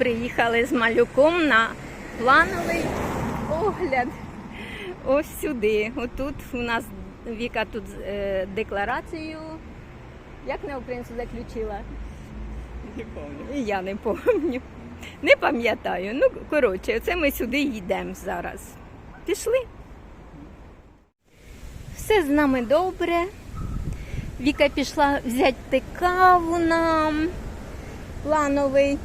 приїхали з малюком на плановий огляд. Ось сюди. Отут у нас Віка тут е, декларацію. Як на українську заключила? Не. І Я не пам'ятаю. Не пам'ятаю. Ну, коротше, це ми сюди йдемо зараз. Пішли. Все з нами добре. Віка пішла взяти каву нам. Плановий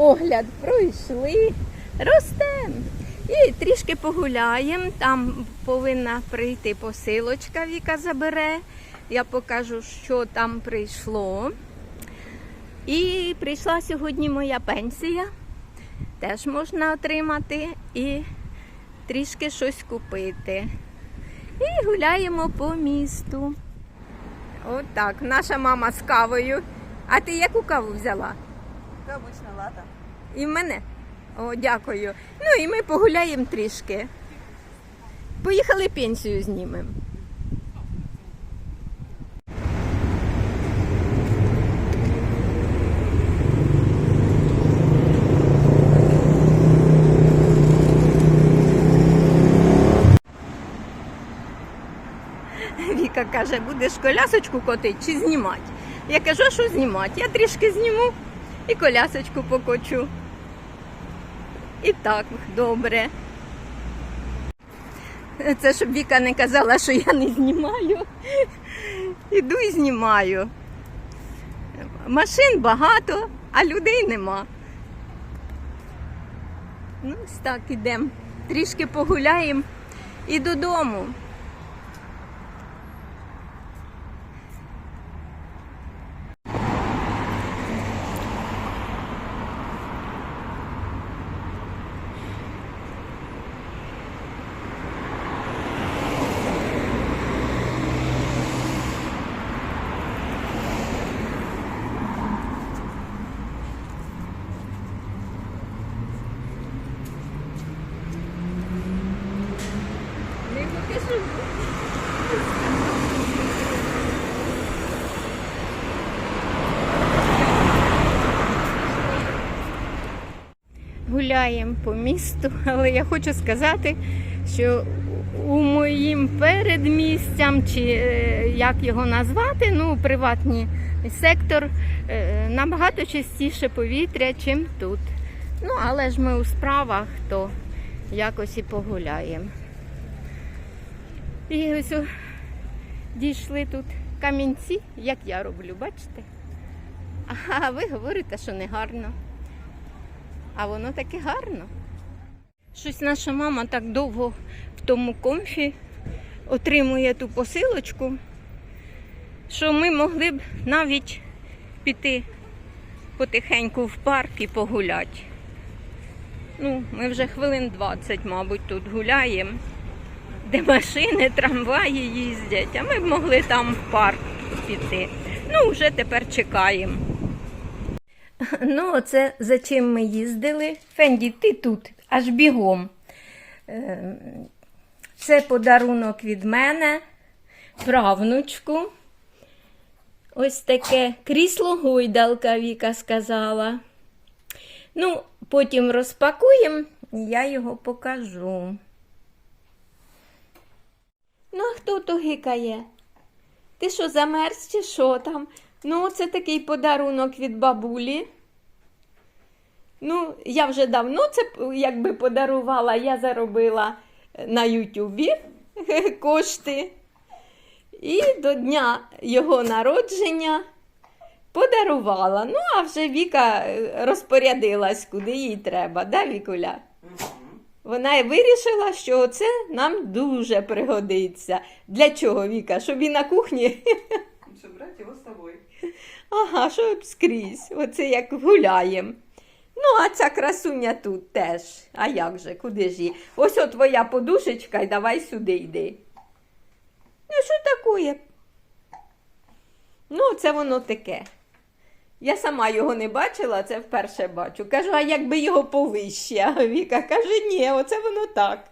огляд пройшли. Ростем. І трішки погуляємо. Там повинна прийти посилочка, Віка забере. Я покажу, що там прийшло. І прийшла сьогодні моя пенсія. Теж можна отримати і трішки щось купити. І гуляємо по місту. Отак, наша мама з кавою. А ти яку каву взяла? Обычно, лата. І в мене? О, дякую. Ну і ми погуляємо трішки. Поїхали пенсію знімемо. Віка каже, будеш колясочку котити чи знімати? Я кажу, що знімати? Я трішки зніму і колясочку покочу. І так, добре. Це щоб Віка не казала, що я не знімаю. Іду і знімаю. Машин багато, а людей нема. Ну, ось так ідемо. Трішки погуляємо і додому. Гуляємо по місту, але я хочу сказати, що у моїм передмістям, чи е, як його назвати, ну, приватний сектор е, набагато частіше повітря, чим тут. Ну, але ж ми у справах, то якось і погуляємо. І ось дійшли тут камінці, як я роблю, бачите? А ви говорите, що не гарно. А воно таке гарно. Щось наша мама так довго в тому комфі отримує ту посилочку, що ми могли б навіть піти потихеньку в парк і погуляти. Ну, ми вже хвилин 20, мабуть, тут гуляємо, де машини, трамваї їздять, а ми б могли там в парк піти. Ну, вже тепер чекаємо. Ну, оце за чим ми їздили. Фенді, ти тут, аж бігом. Е, Це подарунок від мене, правнучку. Ось таке крісло гойдалка, Віка сказала. Ну, потім розпакуємо, я його покажу. Ну, а хто то гикає? Ти що, замерз чи що там? Ну, це такий подарунок від бабулі. Ну, я вже давно це якби подарувала, я заробила на Ютубі кошти. І до дня його народження подарувала. Ну, а вже Віка е, розпорядилась, куди їй треба, да, Вікуля? Вона вирішила, що це нам дуже пригодиться. Для чого, Віка? Щоб і на кухні Чтобы брать его с тобой. Ага, щоб скрізь. Оце як гуляємо. Ну, а ця красуня тут теж. А як же, куди ж її? Ось от твоя подушечка, і давай сюди йди. Ну, що таке? Ну, це воно таке. Я сама його не бачила, це вперше бачу. Кажу, а якби його повище? А Віка каже, ні, оце воно так.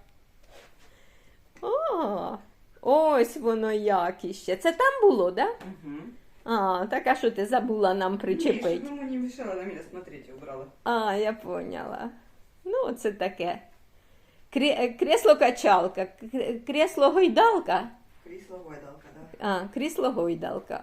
О, ось воно як іще. Це там було, так? Да? Угу. А, так а що ти забула нам причепити? Ему не мешало на меня смотреть, убрала. А, я поняла. Ну, це таке. Крі- Кресло-качалка, кр- кресло-гойдалка. Крисло гойдалка, да. А, крісло-гойдалка.